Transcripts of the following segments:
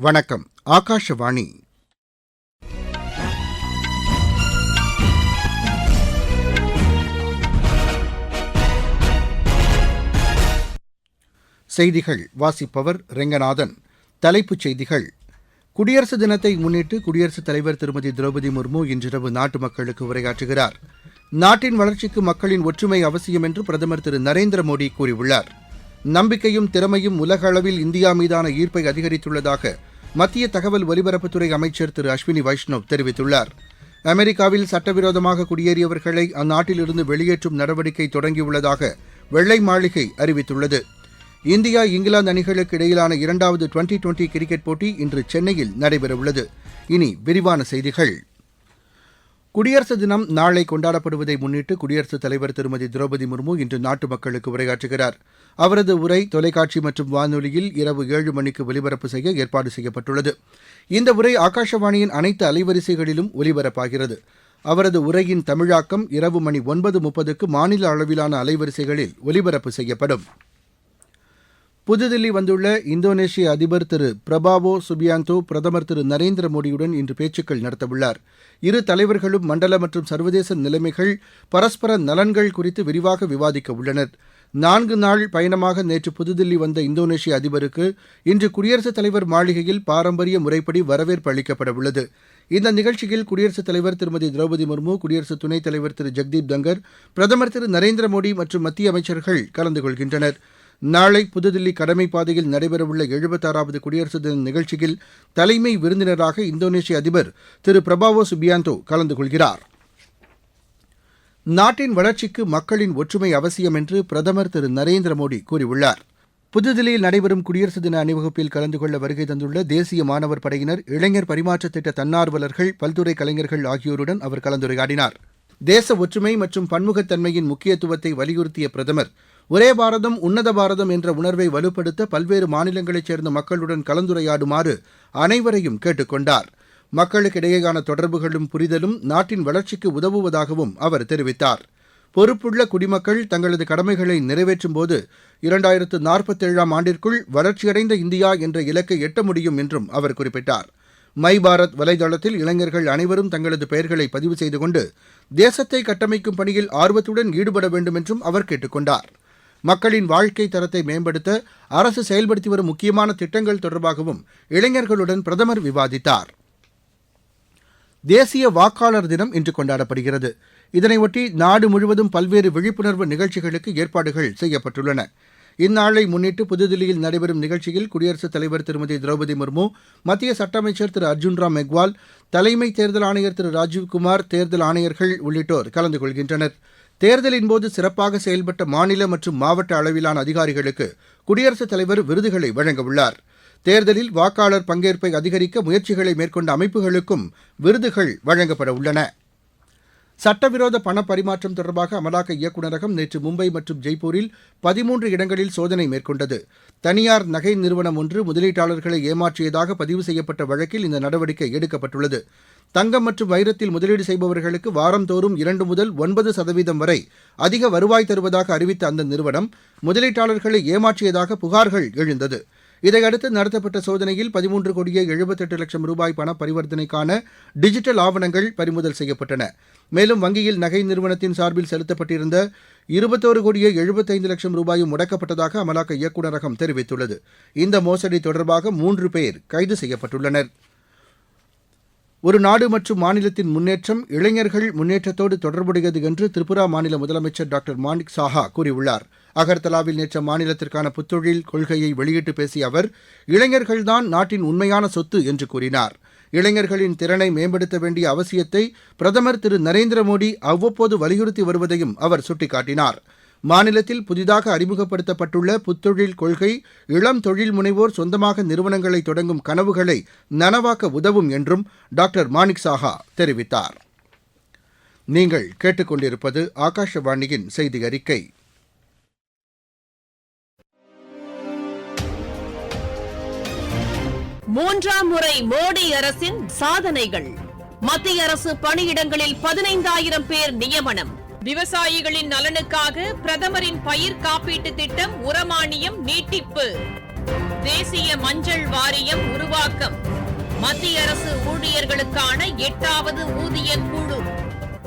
வணக்கம். ஆகாஷவாணி. செய்திகள். வாசிப்பவர் ரெங்கநாதன். தலைப்புச் செய்திகள். குடியரசு தினத்தை முன்னிட்டு குடியரசுத் தலைவர் திருமதி திரௌபதி முர்மு இன்றிரவு நாட்டு மக்களுக்கு உரையாற்றுகிறார். நாட்டின் வளர்ச்சிக்கு மக்களின் ஒற்றுமை அவசியம் என்று பிரதமர் திரு நரேந்திர மோடி கூறியுள்ளார். நம்பிக்கையும் திறமையும் உலக அளவில் இந்தியா மீதான ஈர்ப்பை அதிகரித்துள்ளதாக மத்திய தகவல் ஒலிபரப்புத்துறை அமைச்சர் திரு அஸ்வினி வைஷ்ணவ் தெரிவித்துள்ளார். அமெரிக்காவில் சட்டவிரோதமாக குடியேறியவர்களை அந்நாட்டிலிருந்து வெளியேற்றும் நடவடிக்கை தொடங்கியுள்ளதாக வெள்ளை மாளிகை அறிவித்துள்ளது. இந்தியா இங்கிலாந்து அணிகளுக்கு இடையிலான இரண்டாவது டுவெண்டி டுவெண்டி கிரிக்கெட் போட்டி இன்று சென்னையில் நடைபெறவுள்ளது. இனி விரிவான செய்திகள். குடியரசு தினம் நாளை கொண்டாடப்படுவதை முன்னிட்டு குடியரசுத் தலைவர் திருமதி திரௌபதி முர்மு இன்று நாட்டு மக்களுக்கு உரையாற்றுகிறார். அவரது உரை தொலைக்காட்சி மற்றும் வானொலியில் இரவு ஏழு மணிக்கு ஒலிபரப்பு செய்ய ஏற்பாடு செய்யப்பட்டுள்ளது. இந்த உரை ஆகாஷவாணியின் அனைத்து அலைவரிசைகளிலும் ஒலிபரப்பாகிறது. அவரது உரையின் தமிழாக்கம் இரவு மணி ஒன்பது முப்பதுக்கு மாநில அளவிலான அலைவரிசைகளில் ஒலிபரப்பு செய்யப்படும். புதுதில்லி வந்துள்ள இந்தோனேஷிய அதிபர் திரு பிரபாவோ சுபியாந்தோ பிரதமர் திரு நரேந்திர மோடியுடன் இன்று பேச்சுக்கள் நடத்தவுள்ளார். இரு தலைவர்களும் மண்டல மற்றும் சர்வதேச நிலைமைகள் பரஸ்பர நலன்கள் குறித்து விரிவாக விவாதிக்க உள்ளனர். நான்கு நாள் பயணமாக நேற்று புதுதில்லி வந்த இந்தோனேஷிய அதிபருக்கு இன்று குடியரசுத் தலைவர் மாளிகையில் பாரம்பரிய முறைப்படி வரவேற்பு அளிக்கப்பட உள்ளது இந்த நிகழ்ச்சியில் குடியரசுத் தலைவர் திருமதி திரௌபதி முர்மு குடியரசு துணைத் தலைவர் திரு ஜெக்தீப் தங்கர் பிரதமர் திரு நரேந்திர மோடி மற்றும் மத்திய அமைச்சர்கள் கலந்து கொள்கின்றனர். நாளை புதுதில்லி கடமை பாதையில் நடைபெறவுள்ள எழுபத்தாறாவது குடியரசு தின நிகழ்ச்சியில் தலைமை விருந்தினராக இந்தோனேஷிய அதிபர் திரு பிரபாவோ சுபியாந்தோ கலந்து கொள்கிறார். நாட்டின் வளர்ச்சிக்கு மக்களின் ஒற்றுமை அவசியம் என்று பிரதமர் திரு நரேந்திர மோடி கூறியுள்ளார். புதுதில்லியில் நடைபெறும் குடியரசு தின அணிவகுப்பில் கலந்து கொள்ள வருகை தந்துள்ள தேசிய மாணவர் படையினர் இளைஞர் பரிமாற்ற திட்ட தன்னார்வலர்கள் பல்துறை கலைஞர்கள் ஆகியோருடன் அவர் கலந்துரையாடினார். தேச ஒற்றுமை மற்றும் பன்முகத்தன்மையின் முக்கியத்துவத்தை வலியுறுத்திய பிரதமர் ஒரே பாரதம் உன்னத பாரதம் என்ற உணர்வை வலுப்படுத்த பல்வேறு மாநிலங்களைச் சேர்ந்த மக்களுடன் கலந்துரையாடுமாறு அனைவரையும் கேட்டுக் கொண்டார். மக்களுக்கிடையேயான தொடர்புகளும் புரிதலும் நாட்டின் வளர்ச்சிக்கு உதவுவதாகவும் அவர் தெரிவித்தார். பொறுப்புள்ள குடிமக்கள் தங்களது கடமைகளை நிறைவேற்றும் போது இரண்டாயிரத்து நாற்பத்தேழாம் ஆண்டிற்குள் வளர்ச்சியடைந்த இந்தியா என்ற இலக்கை எட்ட முடியும் என்றும் அவர் குறிப்பிட்டார். மை பாரத் வலைதளத்தில் இளைஞர்கள் அனைவரும் தங்களது பெயர்களை பதிவு செய்து கொண்டு தேசத்தை கட்டமைக்கும் பணியில் ஆர்வத்துடன் ஈடுபட வேண்டும் என்றும் அவர் கேட்டுக் கொண்டார். மக்களின் வாழ்க்கை தரத்தை மேம்படுத்த அரசு செயல்படுத்தி வரும் முக்கியமான திட்டங்கள் தொடர்பாகவும் இளைஞர்களுடன் பிரதமர் விவாதித்தார். தேசிய வாக்காளர் தினம் இன்று கொண்டாடப்படுகிறது. இதனையொட்டி நாடு முழுவதும் பல்வேறு விழிப்புணர்வு நிகழ்ச்சிகளுக்கு ஏற்பாடுகள் செய்யப்பட்டுள்ளன. இந்நாளை முன்னிட்டு புதுதில்லியில் நடைபெறும் நிகழ்ச்சியில் குடியரசுத் தலைவர் திருமதி திரௌபதி முர்மு மத்திய சட்ட அமைச்சர் திரு அர்ஜுன் ராம் மெக்வால் தலைமை தேர்தல் ஆணையர் திரு ராஜீவ்குமார் தேர்தல் ஆணையர்கள் உள்ளிட்டோர் கலந்து கொள்கின்றனர். தேர்தலின் போது சிறப்பாக செயல்பட்ட மாநில மற்றும் மாவட்ட அளவிலான அதிகாரிகளுக்கு குடியரசுத் தலைவர் விருதுகளை வழங்கவுள்ளார் தேர்தலில் வாக்காளர் பங்கேற்பை அதிகரிக்க முயற்சிகளை மேற்கொண்ட அமைப்புகளுக்கும் விருதுகள் வழங்கப்பட உள்ளன. சட்டவிரோத பண பரிமாற்றம் தொடர்பாக அமலாக்க இயக்குநரகம் நேற்று மும்பை மற்றும் ஜெய்ப்பூரில் பதிமூன்று இடங்களில் சோதனை மேற்கொண்டது. தனியார் நகை நிறுவனம் ஒன்று முதலீட்டாளர்களை ஏமாற்றியதாக பதிவு செய்யப்பட்ட வழக்கில் இந்த நடவடிக்கை எடுக்கப்பட்டுள்ளது. தங்கம் மற்றும் வைரத்தில் முதலீடு செய்பவர்களுக்கு வாரந்தோறும் இரண்டு முதல் ஒன்பது சதவீதம் வரை அதிக வருவாய் தருவதாக அறிவித்த அந்த நிறுவனம் முதலீட்டாளர்களை ஏமாற்றியதாக புகார்கள் எழுந்தது. இதையடுத்து நடத்தப்பட்ட சோதனையில் பதிமூன்று கோடியே எழுபத்தெட்டு லட்சம் ரூபாய் பண பரிவர்த்தனைக்கான டிஜிட்டல் ஆவணங்கள் பறிமுதல் செய்யப்பட்டன. மேலும் வங்கியில் நகை நிறுவனத்தின் சார்பில் செலுத்தப்பட்டிருந்த இருபத்தோரு கோடியே எழுபத்தைந்து லட்சம் ரூபாயும் முடக்கப்பட்டதாக அமலாக்க இயக்குநரகம் தெரிவித்துள்ளது. இந்த மோசடி தொடர்பாக மூன்று பேர் கைது செய்யப்பட்டுள்ளனர். ஒரு நாடு மற்றும் மாநிலத்தின் முன்னேற்றம் இளைஞர்கள் முன்னேற்றத்தோடு தொடர்புடையது என்று திரிபுரா மாநில முதலமைச்சர் டாக்டர் மாணிக் சாஹா கூறியுள்ளார். அகர்தலாவில் நேற்று மாநிலத்திற்கான புத்தொழில் கொள்கையை வெளியிட்டு பேசிய அவர் இளைஞர்கள்தான் நாட்டின் உண்மையான சொத்து என்று கூறினார். இளைஞர்களின் திறனை மேம்படுத்த வேண்டிய அவசியத்தை பிரதமர் திரு. நரேந்திர மோடி அவ்வப்போது வலியுறுத்தி வருவதையும் அவர் சுட்டிக்காட்டினார். மாநிலத்தில் புதிதாக அறிமுகப்படுத்தப்பட்டுள்ள புத்தொழில் கொள்கை இளம் தொழில் முனைவோர் சொந்தமாக நிறுவனங்களை தொடங்கும் கனவுகளை நனவாக்க உதவும் என்றும் டாக்டர் மாணிக் சாஹா தெரிவித்தார். நீங்கள் கேட்டுக்கொண்டிருப்பது ஆகாஷவாணியின் செய்தி அறிக்கை. மூன்றாம் முறை மோடி அரசின் சாதனைகள். மத்திய அரசு பணியிடங்களில் பதினைந்தாயிரம் பேர் நியமனம். விவசாயிகளின் நலனுக்காக பிரதமரின் பயிர் காப்பீட்டு திட்டம் உரமானியம் நீட்டிப்பு. தேசிய மஞ்சள் வாரியம் உருவாக்கம். மத்திய அரசு ஊழியர்களுக்கான எட்டாவது ஊதிய குழு.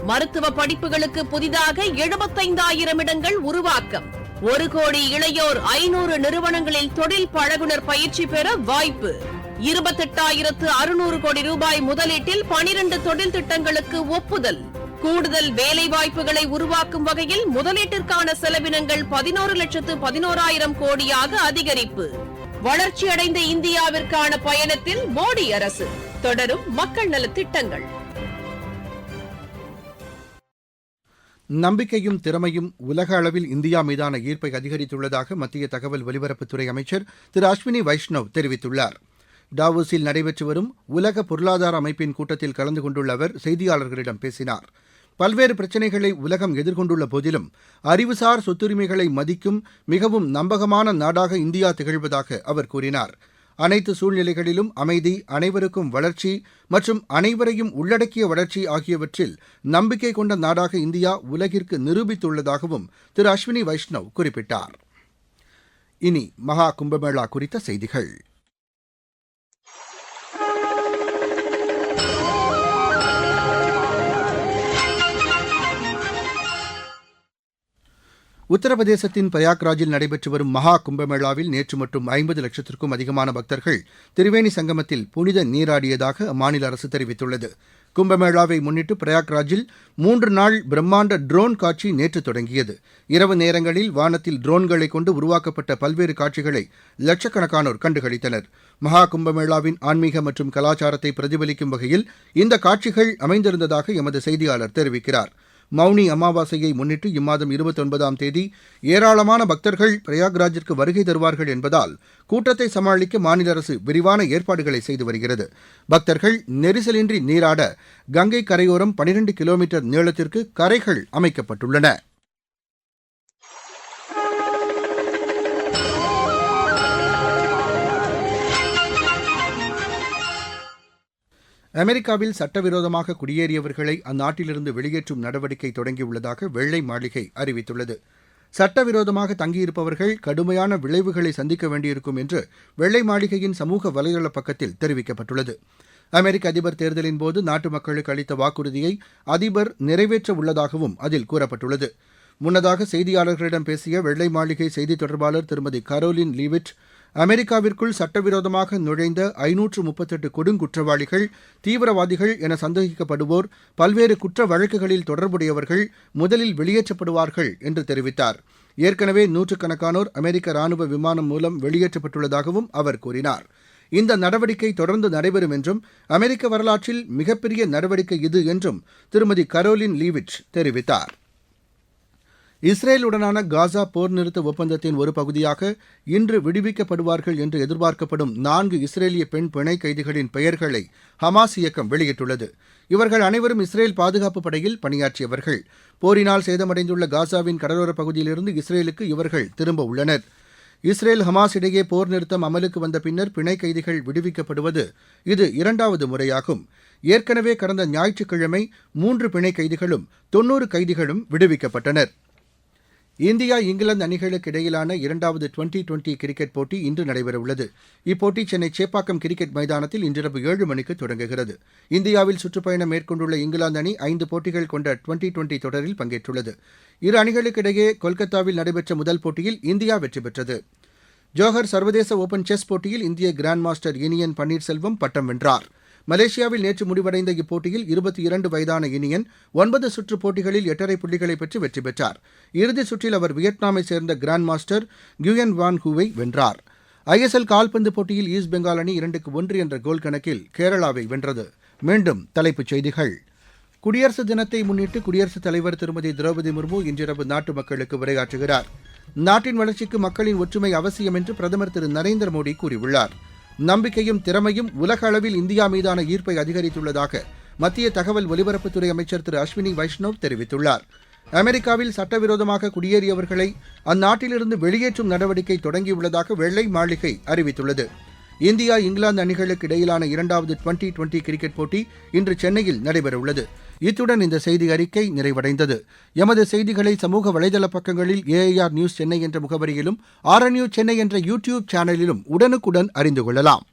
மருத்துவ படிப்புகளுக்கு புதிதாக எழுபத்தைந்தாயிரம் இடங்கள் உருவாக்கம். ஒரு கோடி இளையோர் ஐநூறு நிறுவனங்களில் தொழில் பழகுனர் பயிற்சி பெற வாய்ப்பு. இருபத்தெட்டாயிரத்து அறுநூறு கோடி ரூபாய் முதலீட்டில் பனிரண்டு தொழில் திட்டங்களுக்கு ஒப்புதல். கூடுதல் வேலை வாய்ப்புகளை உருவாக்கும் வகையில் முதலீட்டிற்கான செலவினங்கள் பதினோரு லட்சத்து பதினோராயிரம் கோடியாக அதிகரிப்பு. வளர்ச்சியடைந்த இந்தியாவிற்கான பயணத்தில் மோடி அரசு. தொடரும் மக்கள் நலத்திட்டங்கள் நம்பிக்கையும் திறமையும் உலக அளவில் இந்தியா மீதான ஈர்ப்பை அதிகரித்துள்ளதாக மத்திய தகவல் ஒலிபரப்புத்துறை அமைச்சர் திரு அஸ்வினி வைஷ்ணவ் தெரிவித்துள்ளார். டாவோஸில் நடைபெற்று வரும் உலக பொருளாதார அமைப்பின் கூட்டத்தில் கலந்து கொண்டுள்ள அவர் செய்தியாளர்களிடம் பேசினார். பல்வேறு பிரச்சினைகளை உலகம் எதிர்கொண்டுள்ள போதிலும் அறிவுசார் சொத்துரிமைகளை மதிக்கும் மிகவும் நம்பகமான நாடாக இந்தியா திகழ்வதாக அவர் கூறினார். அனைத்து சூழ்நிலைகளிலும் அமைதி அனைவருக்கும் வளர்ச்சி மற்றும் அனைவரையும் உள்ளடக்கிய வளர்ச்சி ஆகியவற்றில் நம்பிக்கை கொண்ட நாடாக இந்தியா உலகிற்கு நிரூபித்துள்ளதாகவும் திரு அஸ்வினி வைஷ்ணவ் குறிப்பிட்டார். இனி மகா கும்பமேளா குறித்த செய்திகள். உத்தரப்பிரதேசத்தின் பிரயாக்ராஜில் நடைபெற்று வரும் மகா கும்பமேளாவில் நேற்று மட்டும் ஐம்பது லட்சத்திற்கும் அதிகமான பக்தர்கள் திரிவேணி சங்கமத்தில் புனித நீராடியதாக அம்மாநில அரசு தெரிவித்துள்ளது. கும்பமேளாவை முன்னிட்டு பிரயாக்ராஜில் மூன்று நாள் பிரம்மாண்ட ட்ரோன் காட்சி நேற்று தொடங்கியது. இரவு நேரங்களில் வானத்தில் ட்ரோன்களை கொண்டு உருவாக்கப்பட்ட பல்வேறு காட்சிகளை லட்சக்கணக்கானோர் கண்டுகளித்தனர். மகா கும்பமேளாவின் ஆன்மீக மற்றும் கலாச்சாரத்தை பிரதிபலிக்கும் வகையில் இந்த காட்சிகள் அமைந்திருந்ததாக எமது செய்தியாளர் தெரிவிக்கிறார். மௌனி அமாவாசையை முன்னிட்டு இம்மாதம் இருபத்தொன்பதாம் தேதி ஏராளமான பக்தர்கள் பிரயாக்ராஜிற்கு வருகை தருவார்கள் என்பதால் கூட்டத்தை சமாளிக்க மாநில அரசு விரிவான ஏற்பாடுகளை செய்து வருகிறது. பக்தர்கள் நெரிசலின்றி நீராட கங்கை கரையோரம் பனிரெண்டு கிலோமீட்டர் நீளத்திற்கு கரைகள் அமைக்கப்பட்டுள்ளன. அமெரிக்காவில் சட்டவிரோதமாக குடியேறியவர்களை அந்நாட்டிலிருந்து வெளியேற்றும் நடவடிக்கை தொடங்கியுள்ளதாக வெள்ளை மாளிகை அறிவித்துள்ளது. சட்டவிரோதமாக தங்கியிருப்பவர்கள் கடுமையான விளைவுகளை சந்திக்க வேண்டியிருக்கும் என்று வெள்ளை மாளிகையின் சமூக வலைதள பக்கத்தில் தெரிவிக்கப்பட்டுள்ளது. அமெரிக்க அதிபர் தேர்தலின் போது நாட்டு மக்களுக்கு அளித்த வாக்குறுதியை அதிபர் நிறைவேற்ற உள்ளதாகவும் அதில் கூறப்பட்டுள்ளது. முன்னதாக செய்தியாளர்களிடம் பேசிய வெள்ளை மாளிகை செய்தித் தொடர்பாளர் திருமதி கரோலின் லீவிட் அமெரிக்காவிற்குள் சட்டவிரோதமாக நுழைந்த ஐநூற்று முப்பத்தெட்டு கொடுங்குற்றவாளிகள் தீவிரவாதிகள் என சந்தேகிக்கப்படுவோர் பல்வேறு குற்ற வழக்குகளில் தொடர்புடையவர்கள் முதலில் வெளியேற்றப்படுவார்கள் என்று தெரிவித்தார். ஏற்கனவே நூற்றுக்கணக்கானோர் அமெரிக்க ராணுவ விமானம் மூலம் வெளியேற்றப்பட்டுள்ளதாகவும் அவர் கூறினார். இந்த நடவடிக்கை தொடர்ந்து நடைபெறும் என்றும் அமெரிக்க வரலாற்றில் மிகப்பெரிய நடவடிக்கை இது என்றும் திருமதி கரோலின் லீவிட் தெரிவித்தார். இஸ்ரேலுடனான காசா போர் நிறுத்த ஒப்பந்தத்தின் ஒரு பகுதியாக இன்று விடுவிக்கப்படுவார்கள் என்று எதிர்பார்க்கப்படும் நான்கு இஸ்ரேலிய பெண் பிணை கைதிகளின் பெயர்களை ஹமாஸ் இயக்கம் வெளியிட்டுள்ளது. இவர்கள் அனைவரும் இஸ்ரேல் பாதுகாப்பு படையில் பணியாற்றியவர்கள். போரினால் சேதமடைந்துள்ள காசாவின் கடலோரப் பகுதியிலிருந்து இஸ்ரேலுக்கு இவர்கள் திரும்ப உள்ளனர். இஸ்ரேல் ஹமாஸ் இடையே போர் நிறுத்தம் அமலுக்கு வந்த பின்னர் பிணை கைதிகள் விடுவிக்கப்படுவது இது இரண்டாவது முறையாகும். ஏற்கனவே கடந்த ஞாயிற்றுக்கிழமை மூன்று பிணை கைதிகளும் தொன்னூறு கைதிகளும் விடுவிக்கப்பட்டனர். இந்தியா இங்கிலாந்து அணிகளுக்கு இடையிலான இரண்டாவது டுவெண்டி டுவெண்டி கிரிக்கெட் போட்டி இன்று நடைபெறவுள்ளது. இப்போட்டி சென்னை சேப்பாக்கம் கிரிக்கெட் மைதானத்தில் இன்றிரவு ஏழு மணிக்கு தொடங்குகிறது. இந்தியாவில் சுற்றுப்பயணம் மேற்கொண்டுள்ள இங்கிலாந்து அணி ஐந்து போட்டிகள் கொண்ட டுவெண்டி டுவெண்டி தொடரில் பங்கேற்றுள்ளது. இரு அணிகளுக்கிடையே கொல்கத்தாவில் நடைபெற்ற முதல் போட்டியில் இந்தியா வெற்றி பெற்றது. ஜோஹர் சர்வதேச ஓபன் செஸ் போட்டியில் இந்திய கிராண்ட் மாஸ்டர் இனியன் பன்னீர்செல்வம் பட்டம் வென்றார். மலேசியாவில் நேற்று முடிவடைந்த இப்போட்டியில் இருபத்தி இரண்டு வயதான இனியன் ஒன்பது சுற்று போட்டிகளில் எட்டரை புள்ளிகளை பெற்று வெற்றி பெற்றார். இறுதிச் சுற்றில் அவர் வியட்நாமை சேர்ந்த கிராண்ட் மாஸ்டர் கியூயன் வான் ஹூவை வென்றார். ஐஎஸ்எல் கால்பந்து போட்டியில் ஈஸ்ட் பெங்கால் அணி இரண்டுக்கு ஒன்று என்ற கோல் கணக்கில் கேரளாவை வென்றது. மீண்டும் தலைப்புச் செய்திகள். குடியரசு தினத்தை முன்னிட்டு குடியரசுத் தலைவர் திருமதி திரௌபதி முர்மு இன்றிரவு நாட்டு மக்களுக்கு உரையாற்றுகிறார். நாட்டின் வளர்ச்சிக்கு மக்களின் ஒற்றுமை அவசியம் என்று பிரதமர் திரு நரேந்திர மோடி கூறியுள்ளார். நம்பிக்கையும் திறமையும் உலக அளவில் இந்தியா மீதான ஈர்ப்பை அதிகரித்துள்ளதாக மத்திய தகவல் ஒலிபரப்புத்துறை அமைச்சர் திரு அஸ்வினி வைஷ்ணவ் தெரிவித்துள்ளார். அமெரிக்காவில் சட்டவிரோதமாக குடியேறியவர்களை அந்நாட்டிலிருந்து வெளியேற்றும் நடவடிக்கை தொடங்கியுள்ளதாக வெள்ளை மாளிகை அறிவித்துள்ளது. இந்தியா இங்கிலாந்து அணிகளுக்கு இடையிலான இரண்டாவது டுவெண்டி டுவெண்டி கிரிக்கெட் போட்டி இன்று சென்னையில் நடைபெறவுள்ளது. இத்துடன் இந்த செய்தி அறிக்கை நிறைவடைந்தது. எமது செய்திகளை சமூக வலைதள பக்கங்களில் ஏஐஆர் நியூஸ் சென்னை என்ற முகவரியிலும் ஆர்என்யூ சென்னை என்ற யூடியூப் சேனலிலும் உடனுக்குடன் அறிந்து கொள்ளலாம்.